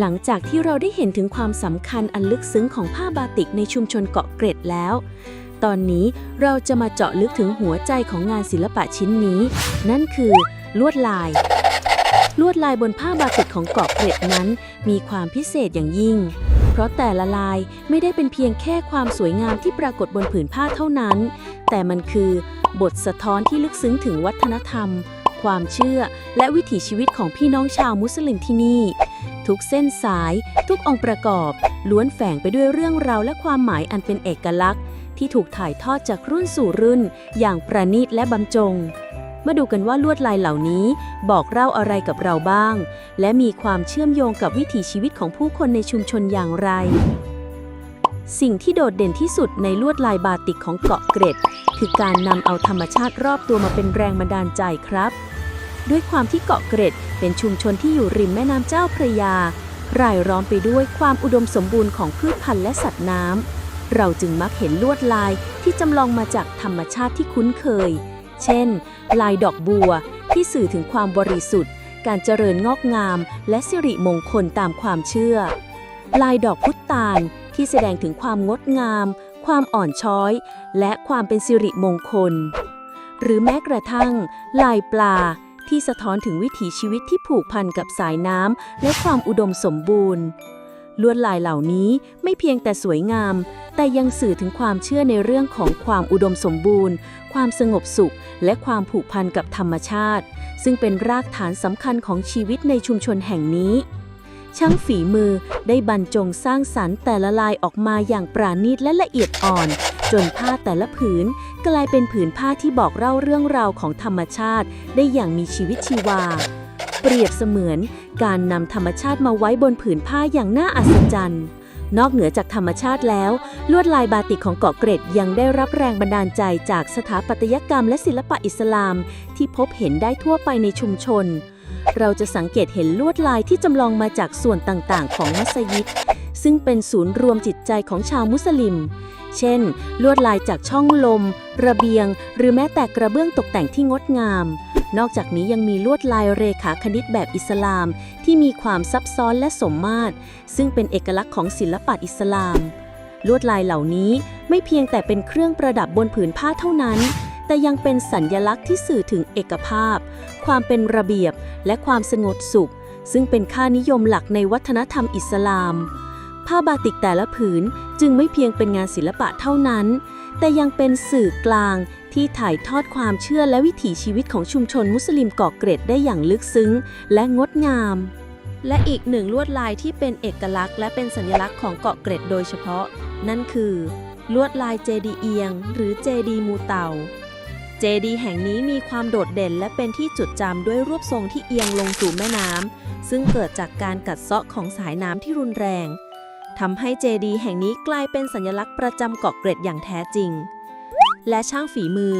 หลังจากที่เราได้เห็นถึงความสำคัญอันลึกซึ้งของผ้าบาติกในชุมชนเกาะเกร็ดแล้ว ตอนนี้เราจะมาเจาะลึกถึงหัวใจของงานศิลปะชิ้นนี้ นั่นคือ ลวดลาย ลวดลายบนผ้าบาติกของเกาะเกร็ดนั้น มีความพิเศษอย่างยิ่ง เพราะแต่ละลายไม่ได้เป็นเพียงแค่ความสวยงามที่ปรากฏบนผืนผ้าเท่านั้น แต่มันคือบทสะท้อนที่ลึกซึ้งถึงวัฒนธรรม ความเชื่อ และวิถีชีวิตของพี่น้องชาวมุสลิมที่นี่ ทุกเส้นสาย ทุกองค์ประกอบ ล้วนแฝงไปด้วยเรื่องราวและความหมายอันเป็นเอกลักษณ์ ที่ถูกถ่ายทอดจากรุ่นสู่รุ่น อย่างประณีตและบรรจงมาดูกันว่าลวดลายเหล่านี้บอกเล่าอะไรกับเราบ้าง และมีความเชื่อมโยงกับวิถีชีวิตของผู้คนในชุมชนอย่างไร สิ่งที่โดดเด่นที่สุดในลวดลายบาติกของเกาะเกร็ด คือการนำเอาธรรมชาติรอบตัวมาเป็นแรงบันดาลใจครับ ด้วยความที่เกาะเกร็ด เป็นชุมชนที่อยู่ริมแม่น้ำเจ้าพระยา รายล้อมไปด้วยความอุดมสมบูรณ์ของพืชพันธุ์และสัตว์น้ำเราจึงมักเห็นลวดลายที่จำลองมาจากธรรมชาติที่คุ้นเคย เช่น ลายดอกบัวที่สื่อถึงความบริสุทธิ์ การเจริญงอกงาม และสิริมงคลตามความเชื่อ ลายดอกพุตาน ที่แสดงถึงความงดงาม ความอ่อนช้อย และความเป็นสิริมงคล หรือแม้กระทั่ง ลายปลา ที่สะท้อนถึงวิถีชีวิตที่ผูกพันกับสายน้ำและความอุดมสมบูรณ์ ลวดลายเหล่านี้ไม่เพียงแต่สวยงาม แต่ยังสื่อถึงความเชื่อในเรื่องของความอุดมสมบูรณ์ ความสงบสุข และความผูกพันกับธรรมชาติ ซึ่งเป็นรากฐานสำคัญของชีวิตในชุมชนแห่งนี้ ช่างฝีมือได้บรรจงสร้างสรรค์แต่ละลายออกมาอย่างปราณีตและละเอียดอ่อน จนผ้าแต่ละผืน กลายเป็นผืนผ้าที่บอกเล่าเรื่องราวของธรรมชาติ ได้อย่างมีชีวิตชีวา เปรียบเสมือน การนำธรรมชาติมาไว้บนผืนผ้าอย่างน่าอัศจรรย์นอกเหนือจากธรรมชาติแล้ว ลวดลายบาติกของเกาะเกร็ดยังได้รับแรงบันดาลใจจากสถาปัตยกรรมและศิลปะอิสลาม ที่พบเห็นได้ทั่วไปในชุมชน เราจะสังเกตเห็นลวดลายที่จำลองมาจากส่วนต่างๆ ของมัสยิด ซึ่งเป็นศูนย์รวมจิตใจของชาวมุสลิม เช่น ลวดลายจากช่องลม ระเบียง หรือแม้แต่กระเบื้องตกแต่งที่งดงาม นอกจากนี้ยังมีลวดลายเรขาคณิตแบบอิสลาม ที่มีความซับซ้อนและสมมาตร ซึ่งเป็นเอกลักษณ์ของศิลปะอิสลาม ลวดลายเหล่านี้ไม่เพียงแต่เป็นเครื่องประดับบนผืนผ้าเท่านั้น แต่ยังเป็นสัญญลักษณ์ที่สื่อถึงเอกภาพ ความเป็นระเบียบและความสงบสุข ซึ่งเป็นค่านิยมหลักในวัฒนธรรมอิสลาม ผ้าบาติกแต่ละผืนจึงไม่เพียงเป็นงานศิลปะเท่านั้น แต่ยังเป็นสื่อกลางที่ถ่ายทอดความเชื่อและวิถีชีวิตของชุมชนมุสลิมเกาะเกร็ดได้อย่างลึกซึ้ง และงดงาม และอีกหนึ่งลวดลายที่เป็นเอกลักษณ์ และเป็นสัญลักษณ์ของเกาะเกร็ดโดยเฉพาะ นั่นคือ ลวดลายเจดีเอียง หรือเจดีมูเตา เจดีแห่งนี้มีความโดดเด่นและเป็นที่จุดจำด้วยรูปทรงที่เอียงลงสู่แม่น้ำซึ่งเกิดจากการกัดเซาะของสายน้ำที่รุนแรงทำให้เจดีแห่งนี้กลายเป็นสัญลักษณ์ประจำเกาะเกร็ดอย่างแท้จริง และช่างฝีมือ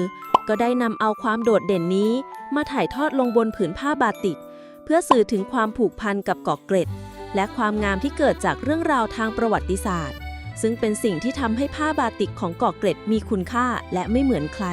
ก็ได้นำเอาความโดดเด่นนี้ มาถ่ายทอดลงบนผืนผ้าบาติก เพื่อสื่อถึงความผูกพันกับเกาะเกร็ด และความงามที่เกิดจากเรื่องราวทางประวัติศาสตร์ ซึ่งเป็นสิ่งที่ทำให้ผ้าบาติกของเกาะเกร็ดมีคุณค่าและไม่เหมือนใคร